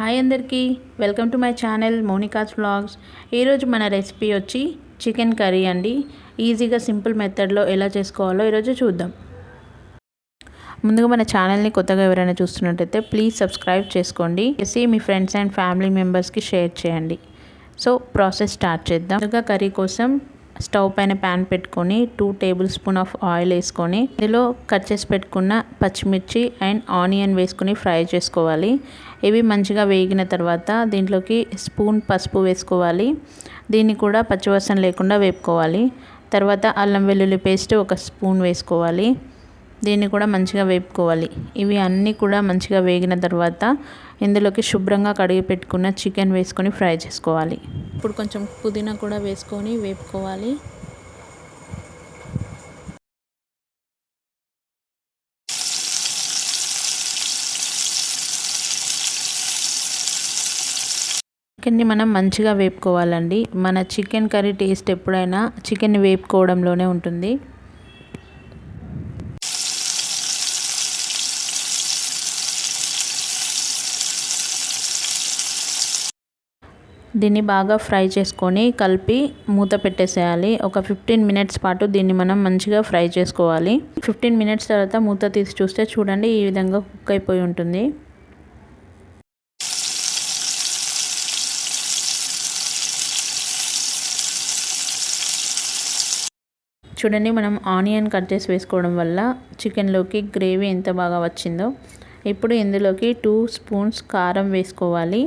Hi అందరికీ. Welcome to my channel Monica's vlogs. ఈరోజు మన రెసిపీ వచ్చి చికెన్ కర్రీ అండి. ఈజీగా సింపుల్ మెథడ్లో ఎలా చేసుకోవాలో ఈరోజు చూద్దాం. ముందుగా మన ఛానల్ని కొత్తగా ఎవరైనా చూస్తున్నట్టయితే ప్లీజ్ సబ్స్క్రైబ్ చేసుకోండి. చేసి మీ ఫ్రెండ్స్ అండ్ ఫ్యామిలీ మెంబర్స్కి షేర్ చేయండి. సో ప్రాసెస్ స్టార్ట్ చేద్దాం. ముందుగా కర్రీ కోసం స్టవ్ పైన ప్యాన్ పెట్టుకొని two tablespoon of oil వేసుకొని ఇందులో కట్ చేసి పెట్టుకున్న పచ్చిమిర్చి అండ్ ఆనియన్ వేసుకొని ఫ్రై చేసుకోవాలి. ఇవి మంచిగా వేగిన తర్వాత దీంట్లోకి స్పూన్ పసుపు వేసుకోవాలి. దీన్ని కూడా పచ్చివసన లేకుండా వేపుకోవాలి. తర్వాత అల్లం వెల్లుల్లి పేస్ట్ ఒక స్పూన్ వేసుకోవాలి. దీన్ని కూడా మంచిగా వేపుకోవాలి. ఇవి అన్నీ కూడా మంచిగా వేగిన తర్వాత ఇందులోకి శుభ్రంగా కడిగి పెట్టుకున్న చికెన్ వేసుకొని ఫ్రై చేసుకోవాలి. ఇప్పుడు కొంచెం పుదీనా కూడా వేసుకొని వేపుకోవాలి. చికెన్ని మనం మంచిగా వేపుకోవాలండి. మన చికెన్ కర్రీ టేస్ట్ ఎప్పుడైనా చికెన్ వేపుకోవడంలోనే ఉంటుంది. దీన్ని బాగా ఫ్రై చేసుకొని కలిపి మూత పెట్టేసేయాలి. ఒక ఫిఫ్టీన్ మినిట్స్ పాటు దీన్ని మనం మంచిగా ఫ్రై చేసుకోవాలి. ఫిఫ్టీన్ మినిట్స్ తర్వాత మూత తీసి చూస్తే చూడండి ఈ విధంగా కుక్ అయిపోయి ఉంటుంది. చూడండి మనం ఆనియన్ కట్ చేసి వేసుకోవడం వల్ల చికెన్లోకి గ్రేవీ ఎంత బాగా వచ్చిందో. ఇప్పుడు ఇందులోకి టూ స్పూన్స్ కారం వేసుకోవాలి.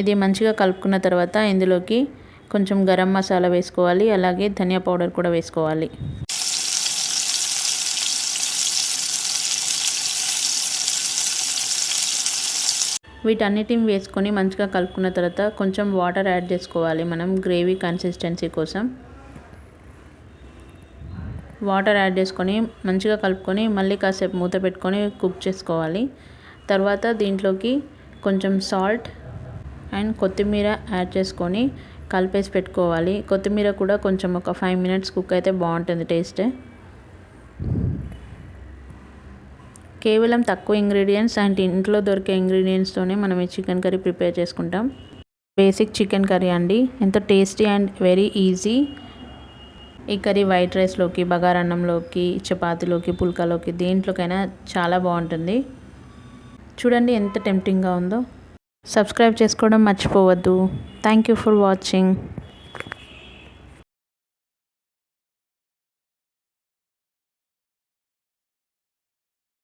ఇది మంచిగా కలుపుకున్న తర్వాత ఇందులోకి కొంచెం గరం మసాలా వేసుకోవాలి అలాగే ధనియా పౌడర్ కూడా వేసుకోవాలి. వీటన్నిటిని వేసుకొని మంచిగా కలుపుకున్న తర్వాత కొంచెం వాటర్ యాడ్ చేసుకోవాలి మనం గ్రేవీ కన్సిస్టెన్సీ కోసం. వాటర్ యాడ్ చేసుకొని మంచిగా కలుపుకొని మళ్ళీ కాసేపు మూత పెట్టుకొని కుక్ చేసుకోవాలి. తర్వాత దీంట్లోకి కొంచెం సాల్ట్ అండ్ కొత్తిమీర యాడ్ చేసుకొని కలిపేసి పెట్టుకోవాలి. కొత్తిమీర కూడా కొంచెం ఒక ఫైవ్ మినిట్స్ కుక్ అయితే బాగుంటుంది టేస్ట్ కేవలం తక్కువ ఇంగ్రీడియంట్స్ అండ్ ఇంట్లో దొరికే ఇంగ్రీడియంట్స్తోనే మనం ఈ చికెన్ కర్రీ ప్రిపేర్ చేసుకుంటాం. బేసిక్ చికెన్ కర్రీ అండి. ఎంతో టేస్టీ అండ్ వెరీ ఈజీ ఈ కర్రీ వైట్ రైస్లోకి బగారన్నంలోకి చపాతీలోకి పుల్కాలోకి దేంట్లోకైనా చాలా బాగుంటుంది. చూడండి ఎంత టెంప్టింగ్గా ఉందో. సబ్స్క్రైబ్ చేసుకోవడం మర్చిపోవద్దు. Thank you for watching